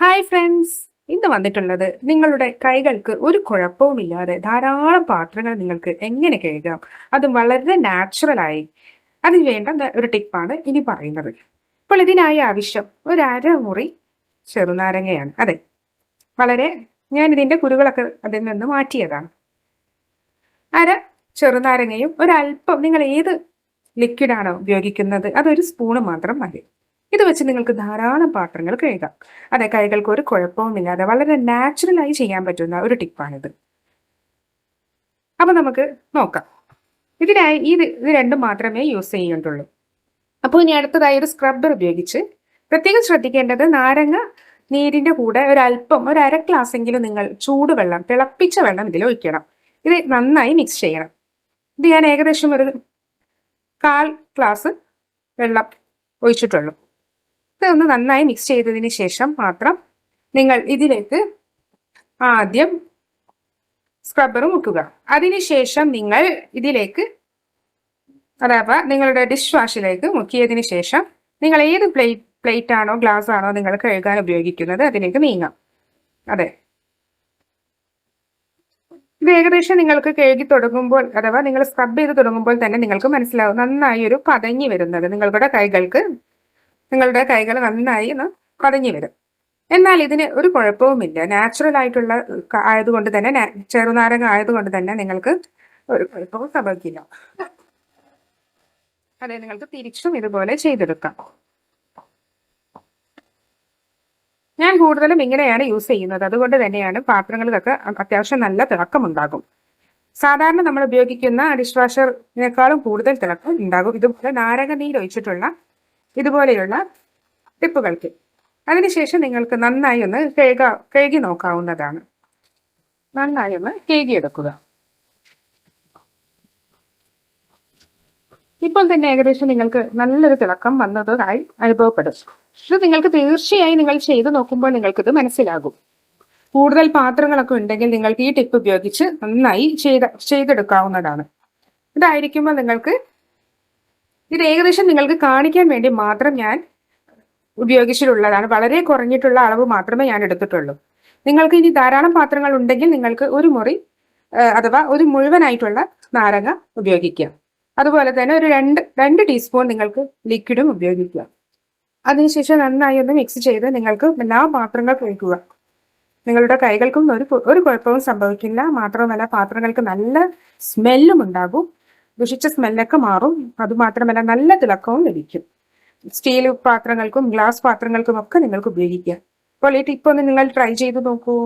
Hi friends ഇന്ന് വന്നിട്ടുള്ളത് നിങ്ങളുടെ കൈകൾക്ക് ഒരു കുഴപ്പവുമില്ലാതെ ധാരാളം പാത്രങ്ങൾ നിങ്ങൾക്ക് എങ്ങനെ കഴുകാം? അത് വളരെ നാച്ചുറലായി അതിന് വേണ്ട ഒരു ടിപ്പാണ് ഇനി പറയുന്നത്. അപ്പോൾ ഇതിനായി ആവശ്യം ഒരു അരമുറി ചെറുനാരങ്ങയാണ്. അതെ. വളരെ ഞാൻ ഇതിന്റെ കുരുകളൊക്കെ അതിൽ നിന്ന് മാറ്റിയതാണ്. അര ചെറുനാരങ്ങയും ഒരല്പം നിങ്ങൾ ഏത് ലിക്വിഡാണോ ഉപയോഗിക്കുന്നത് അതൊരു സ്പൂണ് മാത്രം മതി. ഇത് വെച്ച് നിങ്ങൾക്ക് ധാരാളം പാത്രങ്ങൾ കഴുകാം. അതെ കൈകൾക്ക് ഒരു കുഴപ്പവുമില്ലാതെ വളരെ നാച്ചുറലായി ചെയ്യാൻ പറ്റുന്ന ഒരു ടിപ്പാണിത്. അപ്പൊ നമുക്ക് നോക്കാം. ഇതിനായി ഈ ഇത് രണ്ടും മാത്രമേ യൂസ് ചെയ്യേണ്ടുള്ളൂ അപ്പോൾ ഇനി അടുത്തതായി ഒരു സ്ക്രബ്ബർ ഉപയോഗിച്ച് പ്രത്യേകം ശ്രദ്ധിക്കേണ്ടത് നാരങ്ങ നീരിന്റെ കൂടെ ഒരല്പം ഒരു അര ഗ്ലാസ് എങ്കിലും നിങ്ങൾ ചൂടുവെള്ളം തിളപ്പിച്ച വെള്ളം ഇതിൽ ഒഴിക്കണം. ഇത് നന്നായി മിക്സ് ചെയ്യണം. ഇത് ഞാൻ ഏകദേശം ഒരു കാൽ ഗ്ലാസ് വെള്ളം ഒഴിച്ചിട്ടുള്ളൂ. ഇതൊന്ന് നന്നായി മിക്സ് ചെയ്തതിന് ശേഷം മാത്രം നിങ്ങൾ ഇതിലേക്ക് ആദ്യം സ്ക്രബ്ബർ മുക്കുക അതിനുശേഷം നിങ്ങൾ ഇതിലേക്ക് അഥവാ നിങ്ങളുടെ ഡിഷ് വാഷിലേക്ക് മുക്കിയതിന് ശേഷം നിങ്ങൾ ഏത് പ്ലേറ്റ് പ്ലേറ്റ് ആണോ ഗ്ലാസ് ആണോ നിങ്ങൾ കഴുകാൻ ഉപയോഗിക്കുന്നത് അതിലേക്ക് നീങ്ങാം. അതെ. ഇത് ഏകദേശം നിങ്ങൾക്ക് കഴുകി തുടങ്ങുമ്പോൾ അഥവാ നിങ്ങൾ സ്ക്രബ് ചെയ്ത് തുടങ്ങുമ്പോൾ തന്നെ നിങ്ങൾക്ക് മനസ്സിലാവും നന്നായി ഒരു പതഞ്ഞു വരുന്നത് നിങ്ങളുടെ കൈകൾക്ക് നിങ്ങളുടെ കൈകൾ നന്നായി ഒന്ന് പതഞ്ഞു വരും. എന്നാൽ ഇതിന് ഒരു കുഴപ്പവുമില്ല. നാച്ചുറൽ ആയിട്ടുള്ള ആയതുകൊണ്ട് തന്നെ ചെറുനാരങ്ങ ആയതുകൊണ്ട് തന്നെ നിങ്ങൾക്ക് ഒരു കുഴപ്പവും സംഭവിക്കില്ല. അതെ നിങ്ങൾക്ക് തിരിച്ചും ഇതുപോലെ ചെയ്തെടുക്കാം. ഞാൻ കൂടുതലും ഇങ്ങനെയാണ് യൂസ് ചെയ്യുന്നത്. അതുകൊണ്ട് തന്നെയാണ് പാത്രങ്ങൾക്കൊക്കെ അത്യാവശ്യം നല്ല തിളക്കമുണ്ടാകും. സാധാരണ നമ്മൾ ഉപയോഗിക്കുന്ന ഡിഷ് വാഷറിനേക്കാളും കൂടുതൽ തിളക്കം ഉണ്ടാകും. ഇതുപോലെ നാരങ്ങ നീര് ഒഴിച്ചിട്ടുള്ള ഇതുപോലെയുള്ള ടിപ്പുകൾക്ക്. അതിനുശേഷം നിങ്ങൾക്ക് നന്നായി ഒന്ന് കേക കേകി നോക്കാവുന്നതാണ്. നന്നായി ഒന്ന് കേകി എടുക്കുക ഇപ്പോൾ തന്നെ ഏകദേശം നിങ്ങൾക്ക് നല്ലൊരു തിളക്കം വന്നതായി അനുഭവപ്പെടും. ഇത് നിങ്ങൾക്ക് തീർച്ചയായും നിങ്ങൾ ചെയ്തു നോക്കുമ്പോൾ നിങ്ങൾക്കിത് മനസ്സിലാകും. കൂടുതൽ പാത്രങ്ങളൊക്കെ ഉണ്ടെങ്കിൽ നിങ്ങൾക്ക് ഈ ടിപ്പ് ഉപയോഗിച്ച് നന്നായി ചെയ്ത ചെയ്തെടുക്കാവുന്നതാണ്. ഇതായിരിക്കുമ്പോൾ നിങ്ങൾക്ക് ഇത് ഏകദേശം നിങ്ങൾക്ക് കാണിക്കാൻ വേണ്ടി മാത്രം ഞാൻ ഉപയോഗിച്ചിട്ടുള്ളതാണ്. വളരെ കുറഞ്ഞിട്ടുള്ള അളവ് മാത്രമേ ഞാൻ എടുത്തിട്ടുള്ളൂ. നിങ്ങൾക്ക് ഇനി ധാരാളം പാത്രങ്ങൾ ഉണ്ടെങ്കിൽ നിങ്ങൾക്ക് ഒരു മുറി അഥവാ ഒരു മുഴുവനായിട്ടുള്ള നാരങ്ങ ഉപയോഗിക്കാം അതുപോലെ തന്നെ ഒരു രണ്ട് രണ്ട് ടീസ്പൂൺ നിങ്ങൾക്ക് ലിക്വിഡും ഉപയോഗിക്കുക. അതിനുശേഷം നന്നായി ഒന്ന് മിക്സ് ചെയ്ത് നിങ്ങൾക്ക് എല്ലാ പാത്രങ്ങൾ കഴിക്കുക നിങ്ങളുടെ കൈകൾക്കും ഒരു ഒരു കുഴപ്പവും സംഭവിക്കില്ല. മാത്രമല്ല പാത്രങ്ങൾക്ക് നല്ല സ്മെല്ലും ഉണ്ടാകും. ദുഷിച്ച സ്മെല്ലൊക്കെ മാറും. അതുമാത്രമല്ല നല്ല തിളക്കവും ലഭിക്കും. സ്റ്റീൽ പാത്രങ്ങൾക്കും ഗ്ലാസ് പാത്രങ്ങൾക്കും ഒക്കെ നിങ്ങൾക്ക് ഉപയോഗിക്കാം. അപ്പോൾ ഈ ടിപ്പ് ഒന്ന് നിങ്ങൾ ട്രൈ ചെയ്ത് നോക്കൂ.